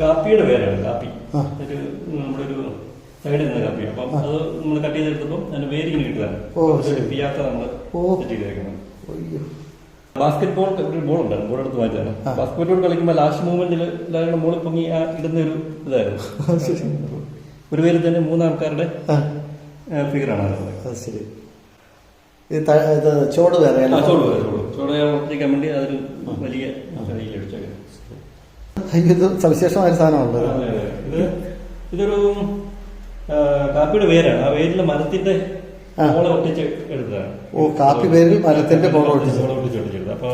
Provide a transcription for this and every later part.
കാപ്പിയുടെ പേരാണ് കാപ്പി. ഒരു നമ്മുടെ ഒരു സൈഡിൽ നിന്ന് കാപ്പി. അപ്പം അത് നമ്മൾ കട്ട് ചെയ്തെടുത്തപ്പോൾ അതിന്റെ വേര് ഇങ്ങനെ കിട്ടുകയാണ്. ഓ, ശരി. പിയാത്ത നമ്മൾ സെറ്റ് ചെയ്തേക്കുന്നത്. ബാസ്കറ്റ് ബോൾ ഒരു ബോൾ ഉണ്ടായിരുന്നു ബോൾ എടുത്ത് മാറ്റാണ്. ബാസ്കറ്റ് ബോൾ കളിക്കുമ്പോൾ ലാസ്റ്റ് മൂവ്മെന്റിൽ എല്ലാവരുടെ മോളിൽ പൊങ്ങി ആ ഇടുന്ന ഒരു ഇതായിരുന്നു ഒരു പേരിൽ തന്നെ മൂന്നാൾക്കാരുടെ ഫിഗറാണ് ശരി. ചോട് വേറെ ചോട് വേറെ ചോട്. ചോട് ഒട്ടിക്കാൻ വേണ്ടി അതൊരു വലിയ അയ്യോ, ഇത് സവിശേഷമായ സാധനമാണല്ലോ ഇതൊരു കാപ്പിയുടെ വേരാണ്. ആ വേരിലെ മരത്തിന്റെ. ഒട്ടിച്ച് എടുത്തതാണ്. ഓ, കാപ്പി വേരിൽ മരത്തിന്റെ ഒട്ടിച്ചെടുത്തത് അപ്പൊ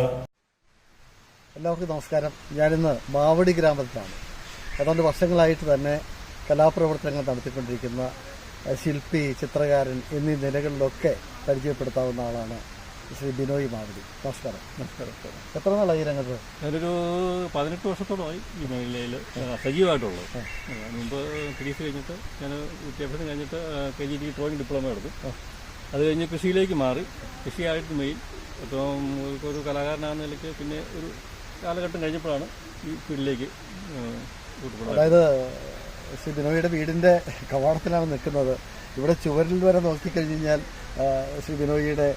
എല്ലാവർക്കും നമസ്കാരം. ഞാനിന്ന് മാവടി ഗ്രാമത്തിലാണ്. ഏതാണ്ട് വർഷങ്ങളായിട്ട് തന്നെ കലാപ്രവർത്തനങ്ങൾ നടത്തിക്കൊണ്ടിരിക്കുന്ന ശില്പി ചിത്രകാരൻ എന്നീ നിലകളിലൊക്കെ പരിചയപ്പെടുത്താവുന്ന ആളാണ് ശ്രീ ബിനോയ് മാവടി നമസ്കാരം. നമസ്കാരം എത്ര നാളായി രംഗത്ത്? ഞാനൊരു പതിനെട്ട് വർഷത്തോളമായി ഈ മേഖലയിൽ സജീവമായിട്ടുള്ളത് മുമ്പ് പി കഴിഞ്ഞിട്ട് ഞാൻ വിദ്യാഭ്യാസം കഴിഞ്ഞിട്ട് K G D drawing diploma എടുത്തു. അത് കഴിഞ്ഞ് കൃഷിയിലേക്ക് മാറി. കൃഷിയായിട്ട് മെയിൻ അപ്പം ഒരു കലാകാരനാണെന്ന നിലയ്ക്ക് പിന്നെ ഒരു കാലഘട്ടം കഴിഞ്ഞപ്പോഴാണ് ഈ ഫീൽഡിലേക്ക് അതായത് ശ്രീ ബിനോയിയുടെ വീടിന്റെ കവാടത്തിലാണ് നിൽക്കുന്നത്. ഇവിടെ ചുവരിൽ വരെ നോക്കിക്കഴിഞ്ഞ് കഴിഞ്ഞാൽ ശ്രീ ബിനോയിയുടെ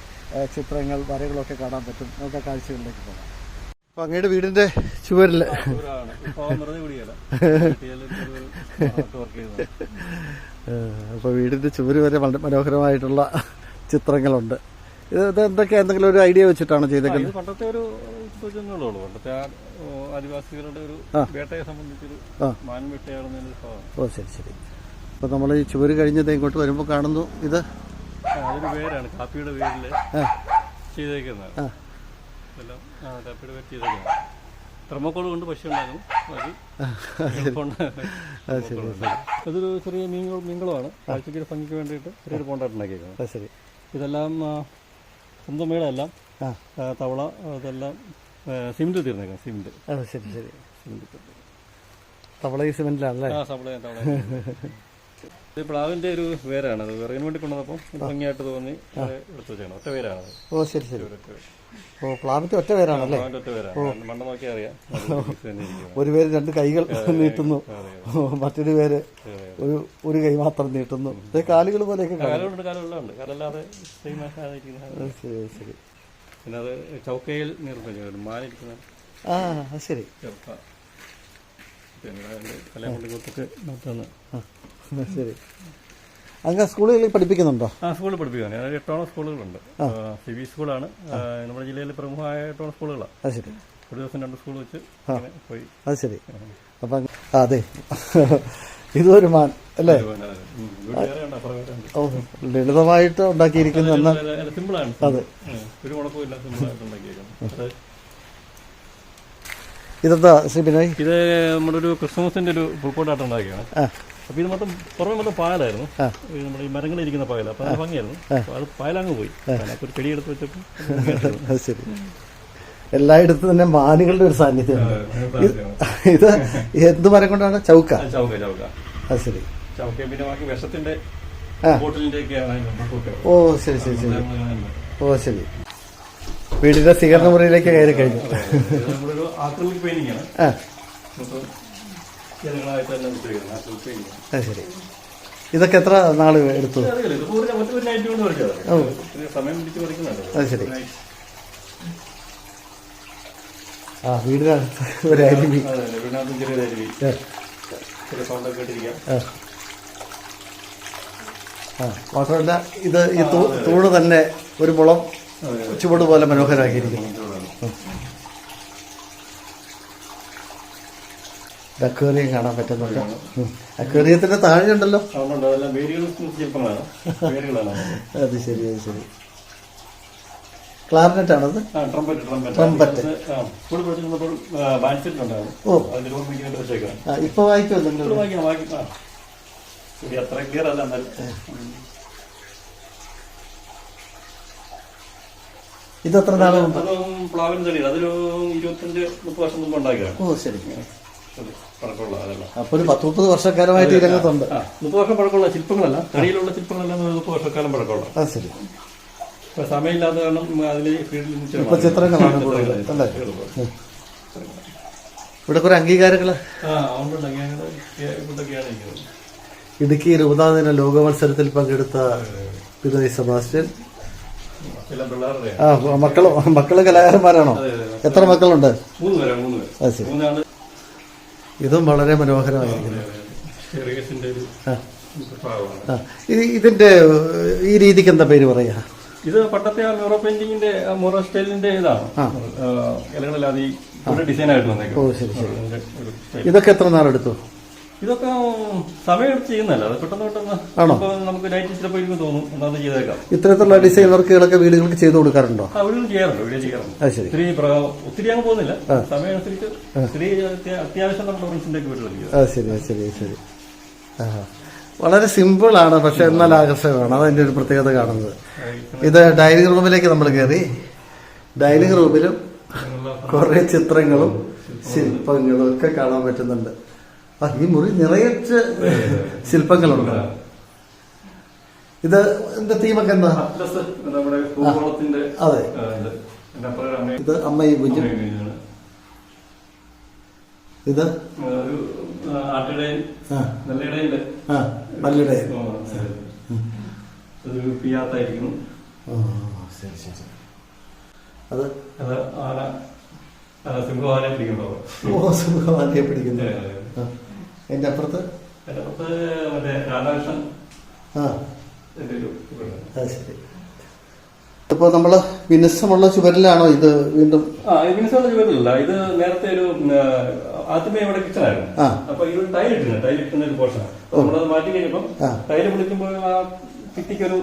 ചിത്രങ്ങൾ വരകളൊക്കെ കാണാൻ പറ്റും. നമുക്ക് ആ കാഴ്ചകളിലേക്ക് പോകാം. അപ്പൊ അങ്ങയുടെ വീടിന്റെ ചുവരിൽ. അപ്പൊ വീടിന്റെ ചുവര് വരെ വളരെ മനോഹരമായിട്ടുള്ള ചിത്രങ്ങളുണ്ട്. ഇത് ഇത് എന്തൊക്കെ എന്തെങ്കിലും ഒരു ഐഡിയ വെച്ചിട്ടാണ് ചെയ്തേക്കുന്നത്? പണ്ടത്തെ ഒരു സൂചനകളുള്ളൂ പണ്ടത്തെ ആ ആദിവാസികളുടെ ഒരു വേട്ടയെ സംബന്ധിച്ചൊരു മാനം മാൻ വേട്ടയാടുന്നതിന് ഓ ശരി ശരി. അപ്പൊ നമ്മൾ ഈ ചുവര് കഴിഞ്ഞത് ഇങ്ങോട്ട് വരുമ്പോൾ കാണുന്നു. ഇത് പേരാണ് കാപ്പിയുടെ പേരിൽ ആ. ചെയ്തേക്കുന്നത്. എല്ലാം ആ, കാപ്പിയുടെ പേര് ചെയ്തേക്കുന്നത്. തെർമോക്കോൾ കൊണ്ട് ഉണ്ടാക്കും. അതൊരു ചെറിയ മീൻകുളം മീൻകുളമാണ് കാഴ്ചയ്ക്ക് ഭംഗിക്ക് വേണ്ടിയിട്ട് ചെറിയൊരു പോണ്ടായിട്ട് ഉണ്ടാക്കിയേക്കുന്നത്. അത് ശരി. ഇതെല്ലാം സ്വന്തം വീടെല്ലാം തവള ഇതെല്ലാം സിമെന്റ് തീർന്നേക്കാം സിമെന്റ്. ശരി ശരി. സിമെന്റ് തവള ഈ സിമെന്റിലാണല്ലേ? സപ്ലൈ തവള ഇത് പ്ലാവിന്റെ ഒരു വേരാണ് അത് വിറകിന് വേണ്ടി കൊണ്ടുവന്നപ്പോൾ ഭംഗിയായിട്ട് തോന്നി എടുത്തു വെച്ചാണ് ഒറ്റ പേരാണ് ഓ ശരി ശരി ഓ പ്ലാവിന്റെ ഒറ്റ പേരാണ് മണ്ണ് നോക്കിയാൽ അറിയാം. ഒരു പേര് രണ്ട് കൈകൾ നീട്ടുന്നു മറ്റൊരു പേര് ഒരു ഒരു കൈ മാത്രം നീട്ടുന്നു കാലുകൾ പോലെയൊക്കെ ശരി ശരി പിന്നെ അത് ചൗക്കയിൽ നിർമ്മിച്ചു മാനിരിക്കുന്ന ആ ശരി ചൗക്ക പിന്നെ ശരി. അങ്ങനെ സ്കൂളുകളിൽ പഠിപ്പിക്കുന്നുണ്ടോ? ആ സ്കൂളിൽ പഠിപ്പിക്കുന്നു അതായത് എട്ടോളം സ്കൂളുകളുണ്ട്. സി ബി സ്കൂളാണ്. നമ്മുടെ ജില്ലയിലെ പ്രമുഖമായ എട്ടോളം സ്കൂളുകളാണ്. അത് ശരി. ഒരു ദിവസം രണ്ട് സ്കൂൾ വെച്ച് പോയി. അത് ശരി. അപ്പം അതെ. ഇതൊരു മാൻ അല്ലേ? ലളിതമായിട്ട് ഉണ്ടാക്കിയിരിക്കുന്നു എന്നാൽ അതെ. ഒരു കുഴപ്പമില്ല സിമ്പിളായിട്ട് ഉണ്ടാക്കിയേക്കുന്നത്. അത് ഇതെന്താ ശ്രീ ബിനോയ്? ഇത് നമ്മുടെ ഒരു ക്രിസ്മസിന്റെ ഒരു പുൽക്കോട്ടായിട്ട് ഉണ്ടാക്കിയാണ്. ആ അപ്പൊ ഇത് മൊത്തം പുറമെ മൊത്തം പായലായിരുന്നു നമ്മുടെ ഈ മരങ്ങളിരിക്കുന്ന പായൽ. അപ്പൊ അത് ഭംഗിയായിരുന്നു. അത് പായലങ്ങ് പോയി. ഒരു ചെടി എടുത്ത് വെച്ചപ്പോൾ അത് ശരി. എല്ലായിടത്തും തന്നെ മാനുകളുടെ ഒരു സാന്നിധ്യം ഇത് എന്ത് മരം കൊണ്ടാണ്? ചൗക്ക. ചൗക്ക ചൗക്ക. അത് ശരി. ചൗക്ക പിന്നെ ബാക്കി വിഷത്തിന്റെ. ഓ ശരി ശരി ശരി. ഓ ശരി. വീടിന്റെ സ്വീകരണ മുറിയിലേക്ക് കയറി കഴിഞ്ഞു. ജനങ്ങളായിട്ട് തന്നെ അത് ശരി. ഇതൊക്കെ എത്ര നാൾ എടുത്തു? അറിയില്ല. ഇത് ഒരു ഒറ്റ ഒരു നൈറ്റ് കൊണ്ട്. സമയം പിടിച്ച് അത് ശരി. ആ വീടിനകത്ത് ഒരു അരുവി. അതെ അതെ. വീടിനകത്തും ചെറിയ അരുവി. ആ, ചെറിയ സൗണ്ടൊക്കെ ഇട്ടിരിക്കാം. ആ. ആ മാത്രമല്ല ഇത് ഈ തൂ- തൂണ് തന്നെ ഒരു മുളം അതെ ചുവട് പോലെ മനോഹരമാക്കിയിരിക്കുന്നു. അക്വേറിയം കാണാൻ പറ്റുന്നുണ്ട്. അക്വേറിയത്തിന്റെ താഴെ ഉണ്ടല്ലോ അതെല്ലാം വേരുകൾ ശില്പങ്ങളാണ് വേരുകളാണ് അത്. ശരി അത് ശരി. ക്ലാർനെറ്റ് ആണത് ട്രംപറ്റ് ഓ. ഇപ്പൊ വായിക്കുമല്ലോ സ്കൂളിൽ വായിക്കാം വായിക്കാം. ആ. ശരി അത്ര ക്ലിയർ അല്ല എന്നാലും. ഇത് എത്ര നാൾ മുമ്പ്? അതും പ്ലാവിൻ തടി അതൊരു ഇരുപത്തഞ്ച് മുപ്പത് വർഷം മുമ്പ് ഉണ്ടാക്കിയതാണ്. ഓ ശരി. പഴക്കമുള്ള അതല്ല അപ്പൊ ഒരു പത്ത് മുപ്പത് വർഷക്കാലമായിട്ട് ഈ രംഗത്തുണ്ട് മുപ്പത് വർഷം പഴക്കമുള്ള ശില്പങ്ങളല്ല തടിയിലുള്ള ശില്പങ്ങളെല്ലാം മുപ്പത് വർഷക്കാലം പഴക്കമുള്ള. അത് ശരി. ഇപ്പൊ സമയമില്ലാത്ത കാരണം അതിൽ ഫീൽഡിൽ ചിത്രങ്ങളാണ്. ഇവിടെ കുറെ അംഗീകാരങ്ങൾ ഇരിക്കുന്നത്. ഇടുക്കി ഇരുപതാം ലോക മത്സരത്തിൽ പങ്കെടുത്ത പിതായി സെബാസ്റ്റ്യൻ. ആ മക്കൾ മക്കൾ കലാകാരന്മാരാണോ? എത്ര മക്കളുണ്ട്? മൂന്ന് പേരാണ് മൂന്ന് പേര്. അത് ശരി. മൂന്നാൾ ഇതും വളരെ മനോഹരമായിരിക്കുന്നു. ഇത് ഇതിന്റെ ഈ രീതിക്ക് എന്താ പേര് പറയാ? ഇത് പട്ടത്തെ ആ മ്യൂറോ പെയിന്റിങ്ങിന്റെ മ്യൂറോ സ്റ്റൈലിന്റെ ഇതാണ്. ഇലകളെല്ലാം ഈ ഒരു ഡിസൈൻ ആയിട്ട് വന്നേക്കും ഓ ശരി ശരി. ഇതൊക്കെ എത്ര നാളെടുത്തു? ഇതൊക്കെ സമയമെടുത്ത് ചെയ്യുന്നല്ല അത് പെട്ടെന്ന് പെട്ടെന്ന് ആണോ? നമുക്ക് ലൈറ്റ് ചിലപ്പോൾ ഇരിക്കും തോന്നും. എന്താണെന്ന് ചെയ്തേക്കാം. ഇത്തരത്തിലുള്ള ഡിസൈൻ വർക്കുകളൊക്കെ വീടുകൾക്ക് ചെയ്തു കൊടുക്കാറുണ്ടോ? ആ വീടും ചെയ്യാറുണ്ട്. വീഡിയോ ചെയ്യാറുണ്ട്. ഒത്തിരി ഒത്തിരി അങ്ങ് പോകുന്നില്ല. സമയം അനുസരിച്ച് ഒത്തിരി അത്യാവശ്യം നമ്മുടെ ഫ്രണ്ട്സിന്റെ അത് ശരി ശരി ശരി. വളരെ സിമ്പിൾ ആണ് പക്ഷെ എന്നാൽ ആകർഷകമാണ്. അതതിന്റെ ഒരു പ്രത്യേകത കാണുന്നത്. ഇത് ഡൈനിങ് റൂമിലേക്ക് നമ്മൾ കയറി. ഡൈനിങ് റൂമിലും കുറെ ചിത്രങ്ങളും ശില്പങ്ങളും ഒക്കെ കാണാൻ പറ്റുന്നുണ്ട്. ആ ഈ മുറി നിറയെ ശില്പങ്ങളുണ്ട്. ഇത് എന്റെ തീമൊക്കെ എന്താ? അതെ. ഇത്. അമ്മയും കുഞ്ഞും ഇത്? ആ, ഒരു ആ, ആട്ടിടയും ആ. നല്ല ഇടയിൽ ആ നല്ലിടെ ആ, ശരി ശരി അത്? ആന സിംഹവാനെ പിടിക്കുമ്പോ ഓ സുഖമാനെ പിടിക്കുന്നു. ആ. അതിന്റെ അപ്പുറത്ത് രാധാകൃഷ്ണൻ ആ. അത് ശരി. ഇപ്പൊ നമ്മൾ വിനസമുള്ള ചുവരിലാണോ ഇത് വീണ്ടും? ആ മിനിസോള ചുവരിലല്ല. ഇത് നേരത്തെ ഒരു ആദ്യമേ ഇവിടെ കിച്ചൺ ആയിരുന്നു. അപ്പൊ ഇത് ടൈൽ ഇട്ടിരുന്നു. ടൈൽ ഇട്ടുന്ന ഒരു പോർഷൻ നമ്മളത് മാറ്റി കഴിഞ്ഞപ്പം. ടൈൽ പിടിക്കുമ്പോൾ ആ ഭിത്തിക്കൊരു.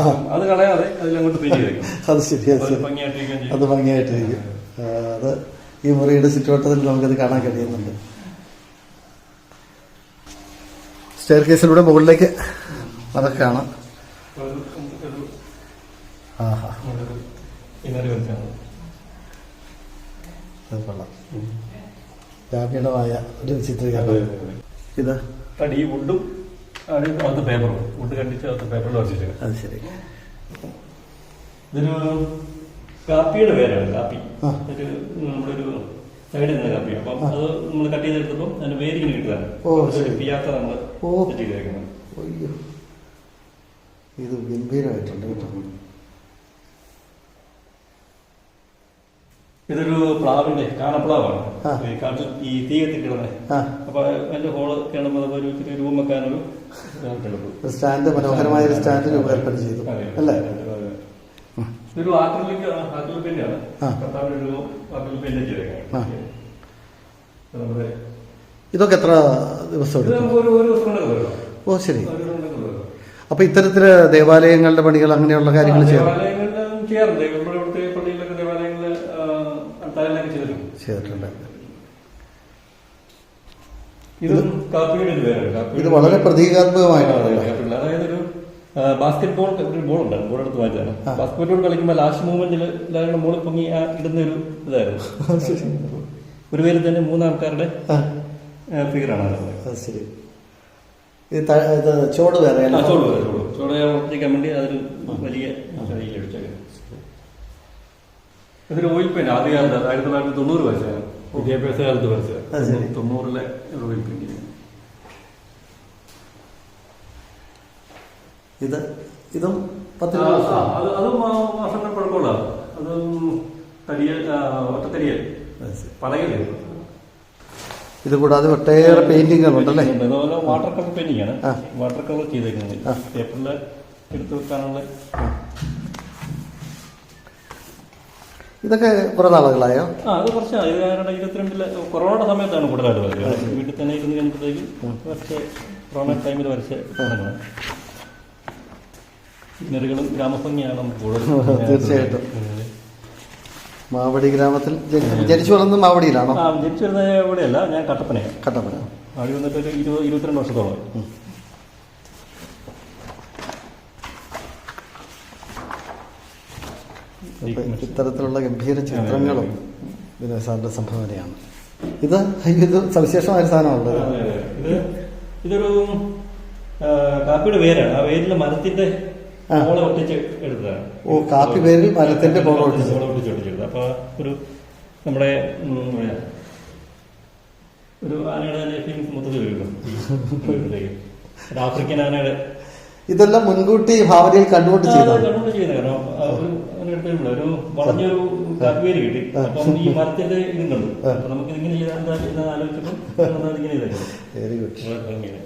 അപ്പം അത് കളയാതെ അതിലങ്ങോട്ട് പെയിന്റ് ചെയ്തേക്കും. അത് ശരിയാണ് ചെയ്യും. അത് ഭംഗിയായിട്ടിരിക്കും. അത് ഈ മുറിയുടെ ചുറ്റുവട്ടത്തിൽ നമുക്കത് കാണാൻ കഴിയുന്നുണ്ട്. സ്റ്റെയർ കേസിലൂടെ മുകളിലേക്ക് അതൊക്കെ കാണാം ഗ്രാമീണമായ ഒരു ചിത്രീകരണം. ഇത്? ഈ വുഡും അത് പേപ്പറും വുഡ് കണ്ടിച്ച് അത് പേപ്പറിൽ വരച്ചിട്ടുണ്ട് അത് ശരി. ഇതൊരു കാപ്പിയുടെ പേരാണ് കാപ്പി. ഒരു നമ്മുടെ ഒരു സൈഡിൽ നിന്ന് കാപ്പി അപ്പം അത് നമ്മൾ കട്ട് ചെയ്തെടുത്തപ്പം അതിന് വേരിങ്ങനെ കിട്ടുകയാണ് ഓ, ശരി. പിയാത്ത നമ്മൾ ഓ. ചെയ്തേക്കുന്നത് അയ്യോ. ഇത് ഗംഭീരമായിട്ടുണ്ട് കേട്ടോ. ഇതൊരു പ്ലാവിന്റെ കാണപ്ലാവാണ്. ഈ കാട്ടിൽ ഈ തീ കത്തിക്കിടന്നെ അപ്പൊ അതിന്റെ ഹോൾ കേണമ്പോ ഒരു ഇത്തിരി രൂപം വെക്കാനൊരു സ്റ്റാൻഡ് മനോഹരമായ ഒരു സ്റ്റാൻഡ് രൂപകൽപ്പന ചെയ്തു. അല്ലേ? ഒരു ഇതൊരു ആക്രിലിക് ആക്രിലിക് പെയിന്റാണ്. ആ. കർത്താവിന്റെ ഒരു ആക്രിലിക് ചെയ്തേക്കാണ് നമ്മുടെ ഇതൊക്കെ എത്ര ദിവസം എടുക്കും. ഓ ശരി. അപ്പോൾ ഇത്തരത്തിൽ ദേവാലയങ്ങളുടെ പണികൾ അങ്ങനെയുള്ള കാര്യങ്ങൾ ചെയ്യാം. ചെയ്തിട്ടുണ്ട്. ഇത് വളരെ പ്രതീകാത്മകമായിട്ടുള്ള. അതായത് ഒരു ബാസ്കറ്റ് ബോൾ ഒരു ബോൾ ഉണ്ടായിരുന്നു. ബോൾ എടുത്ത് മാറ്റാണ് ബാസ്കറ്റ് ബോൾ കളിക്കുമ്പോൾ ലാസ്റ്റ് മൂവ്മെന്റിൽ പൊങ്ങി ആ ഇടുന്ന ഒരു ഇതായിരുന്നു. ഒരു പേരിൽ തന്നെ മൂന്നാൾക്കാരുടെ ഫിഗറാണ് അത്. ശരി. ഇത് ഇത് ചോട് വേറെ അല്ല? ചോട് വേറെ ചോട്. ചോട് ഉറപ്പിക്കാൻ വേണ്ടി അതൊരു വലിയ ഇതൊരു ഓയിൽ പെയിന്റ് ആദ്യകാലത്ത് ആയിരത്തി തൊള്ളായിരത്തി തൊണ്ണൂറ് വരച്ചതാണ് വിദ്യാഭ്യാസ കാലത്ത്. വരച്ചത്. തൊണ്ണൂറിലെ ഒരു ഓയിൽ ഇത് ഇതും പത്ത് അത് അത് മാസങ്ങൾ കുഴപ്പമില്ല അതും തടിയൽ ഒറ്റത്തടിയൽ. പടയൽ ഇത് കൂടാതെ ഒട്ടേറെ പെയിന്റിങ്ങുകളുണ്ടല്ലേ വാട്ടർ കളർ പെയിന്റിംഗ് ആണ്. വാട്ടർ കളർ ചെയ്തേക്കുന്നത്. ആ. പേപ്പറിൽ എടുത്തു വെക്കാനുള്ള ഇതൊക്കെ കുറെ നാളുകളായോ? ആ അത് കുറച്ച് ഇരുപത്തിരണ്ടിൽ കൊറോണയുടെ സമയത്താണ് കൂടുതലായിട്ട് വീട്ടിൽ തന്നെ ഇരുന്ന് കഴിഞ്ഞപ്പോഴത്തേക്കും വരച്ച് കൊറോണ ടൈമിൽ വരച്ച് സീനറികളും ഗ്രാമഭംഗിയാണ് നമുക്ക് കൂടുതൽ തീർച്ചയായിട്ടും. മാവടി ഗ്രാമത്തിൽ ജനി- ജനിച്ചു വളർന്നത് മാവടിയിലാണോ? ആ ജനിച്ചു വരുന്നത് ഇവിടെയല്ല ഞാൻ കട്ടപ്പനയാണ് കട്ടപ്പന. മാവടി വന്നിട്ട് ഒരു ഇരുപത് ഇരുപത്തിരണ്ട് വർഷത്തോളം അപ്പൊ ഇത്തരത്തിലുള്ള ഗംഭീര ചിത്രങ്ങളും വിനോദസാറിന്റെ സംഭാവനയാണ്. ഇത് ഇത് സവിശേഷമായ സാധനമാണ് സാധനമുള്ളത് ഇത് ഇതൊരു കാപ്പിയുടെ വേരാണ്. ആ വേരിലെ മരത്തിന്റെ ഒട്ടിച്ച് എടുത്തതാണ്. ഓ കാപ്പി പേരിൽ മരത്തിന്റെ പോളം ഒട്ടിച്ച് ഒട്ടിച്ച് ഒട്ടിച്ചെടുത്തത് അപ്പൊ ഒരു നമ്മുടെ ഒരു ആനയുടെ തന്നെ മൊത്തത്തിൽ ആഫ്രിക്കൻ ആനയുടെ ഇതെല്ലാം മുൻകൂട്ടി ഭാവനയിൽ കണ്ടുകൊണ്ട് കണ്ടുകൊണ്ട് ചെയ്യുന്നത് കാരണം ഒരു വളഞ്ഞൊരു കിട്ടി. അപ്പം ഈ മരത്തിന്റെ ഇതും കണ്ടു. അപ്പൊ നമുക്ക് ഇതിങ്ങനെ ചെയ്താൽ എന്താ ആലോചിച്ചപ്പോൾ ഇങ്ങനെ ചെയ്തേക്കുന്നത് വെരി ഗുഡ് വളരെ ഭംഗിയാണ്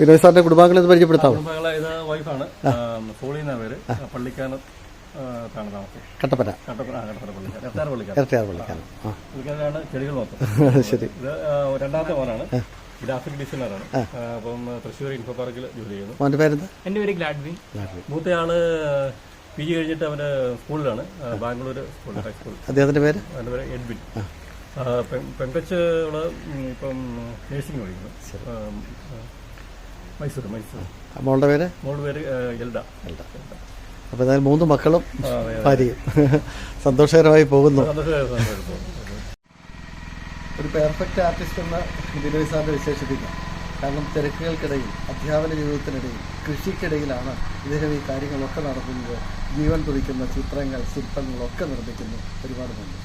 വിനോദ് സാറിന്റെ കുടുംബാംഗങ്ങളെ ഒന്ന് പരിചയപ്പെടുത്താമോ? കുടുംബങ്ങളെ ഇത് പരിചയപ്പെടുത്താം സോളി എന്ന പേര്. പള്ളിക്കാനം കട്ടപ്പന. ശരി. രണ്ടാമത്തെ മോനാണ്. ഗ്രാഫിക് ഡിസൈനറാണ്. ആ, അപ്പം തൃശ്ശൂർ ഇൻഫോ പാർക്കിൽ ജോലി ചെയ്യുന്നു. പേരെന്താ? എന്റെ പേര് ഗ്ലാഡ്വിൻ. മൂത്തയാൾ പി ജി കഴിഞ്ഞിട്ട് അവന്റെ സ്കൂളിലാണ്. ബാംഗ്ലൂർ സ്കൂൾ ഹൈസ്കൂൾ അദ്ദേഹത്തിന്റെ പേര്? അവന്റെ എഡ്വിൻ. ഇപ്പം നേഴ്സിംഗ് പഠിക്കുന്നു. മൈസൂർ മൈസൂർ. മോളുടെ പേര്? മോളുടെ പേര് ആ, എൽഡ. അപ്പൊ എന്തായാലും മൂന്ന് മക്കളും. ഭാര്യയും. സന്തോഷകരമായി പോകുന്നു. ഒരു പെർഫെക്റ്റ് ആർട്ടിസ്റ്റ് എന്ന ബിനോയ് സാറിനെ വിശേഷിപ്പിക്കാം കാരണം തിരക്കുകൾക്കിടയിൽ അധ്യാപന ജീവിതത്തിനിടയിൽ കൃഷിക്കിടയിലാണ് ഇദ്ദേഹം ഈ കാര്യങ്ങളൊക്കെ നടത്തുന്നത്. ജീവൻ തുടിക്കുന്ന ചിത്രങ്ങൾ ശില്പങ്ങളൊക്കെ നിർമ്മിക്കുന്നു ഒരുപാട് നന്ദി